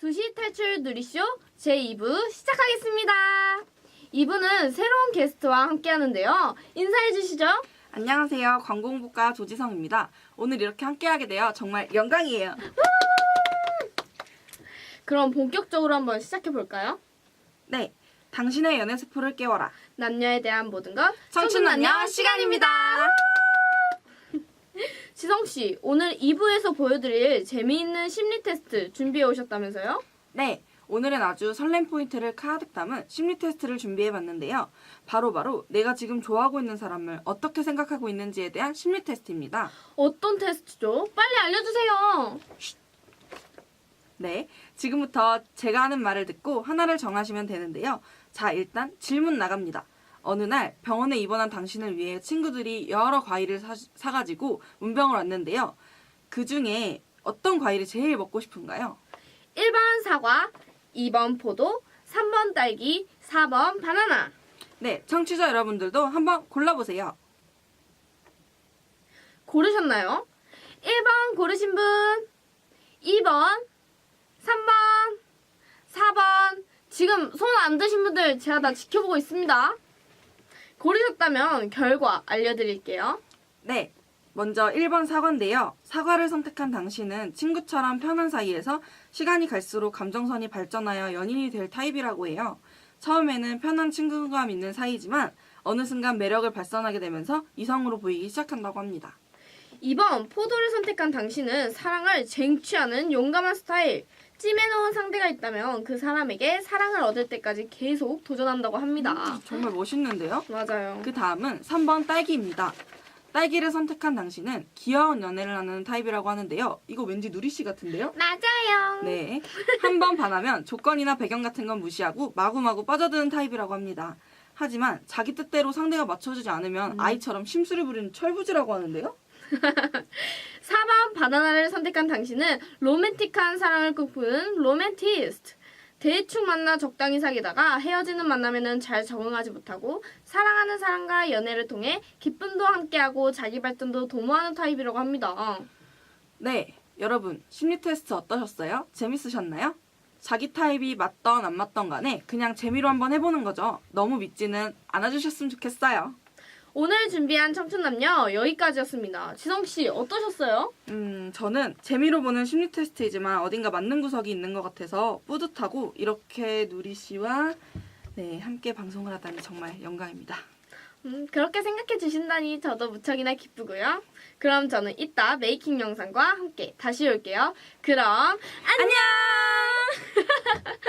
2시 탈출 누리쇼 제2부 시작하겠습니다. 2부는 새로운 게스트와 함께 하는데요. 인사해 주시죠. 안녕하세요. 관공국가 조지성입니다. 오늘 이렇게 함께하게 되어 정말 영광이에요. 그럼 본격적으로 한번 시작해 볼까요? 네, 당신의 연애 세포를 깨워라. 남녀에 대한 모든 것 청춘 남녀 시간입니다. 지성 씨, 오늘 2부에서 보여드릴 재미있는 심리 테스트 준비해 오셨다면서요? 네, 오늘은 아주 설렘 포인트를 가득 담은 심리 테스트를 준비해봤는데요. 바로바로 내가 지금 좋아하고 있는 사람을 어떻게 생각하고 있는지에 대한 심리 테스트입니다. 어떤 테스트죠? 빨리 알려주세요. 네, 지금부터 제가 하는 말을 듣고 하나를 정하시면 되는데요. 자, 일단 질문 나갑니다. 어느 날 병원에 입원한 당신을 위해 친구들이 여러 과일을 사, 사가지고 문병을 왔는데요. 그 중에 어떤 과일이 제일 먹고 싶은가요? 1번 사과, 2번 포도, 3번 딸기, 4번 바나나. 네, 청취자 여러분들도 한번 골라보세요. 고르셨나요? 1번 고르신 분, 2번, 3번, 4번. 지금 손 안 드신 분들 제가 다 지켜보고 있습니다. 고르셨다면 결과 알려드릴게요. 네, 먼저 1번 사과인데요. 사과를 선택한 당신은 친구처럼 편한 사이에서 시간이 갈수록 감정선이 발전하여 연인이 될 타입이라고 해요. 처음에는 편한 친구감 있는 사이지만 어느 순간 매력을 발산하게 되면서 이성으로 보이기 시작한다고 합니다. 2번 포도를 선택한 당신은 사랑을 쟁취하는 용감한 스타일. 찜해놓은 상대가 있다면 그 사람에게 사랑을 얻을 때까지 계속 도전한다고 합니다. 정말 멋있는데요? 맞아요. 그 다음은 3번 딸기입니다. 딸기를 선택한 당신은 귀여운 연애를 하는 타입이라고 하는데요. 이거 왠지 누리 씨 같은데요? 맞아요. 네. 한 번 반하면 조건이나 배경 같은 건 무시하고 마구마구 빠져드는 타입이라고 합니다. 하지만 자기 뜻대로 상대가 맞춰주지 않으면 아이처럼 심술을 부리는 철부지라고 하는데요? 4번 바나나를 선택한 당신은 로맨틱한 사랑을 꿈꾸는 로맨티스트. 대충 만나 적당히 사귀다가 헤어지는 만남에는 잘 적응하지 못하고 사랑하는 사람과 연애를 통해 기쁨도 함께하고 자기 발전도 도모하는 타입이라고 합니다. 네. 여러분, 심리 테스트 어떠셨어요? 재밌으셨나요? 자기 타입이 맞던 안 맞던 간에 그냥 재미로 한번 해보는 거죠. 너무 믿지는 않아주셨으면 좋겠어요. 오늘 준비한 청춘남녀 여기까지였습니다. 지성씨 어떠셨어요? 음, 저는 재미로 보는 심리 테스트이지만 어딘가 맞는 구석이 있는 것 같아서 뿌듯하고 이렇게 누리 씨와 네, 함께 방송을 하다니 정말 영광입니다. 음, 그렇게 생각해 주신다니 저도 무척이나 기쁘고요. 그럼 저는 이따 메이킹 영상과 함께 다시 올게요. 그럼 안녕!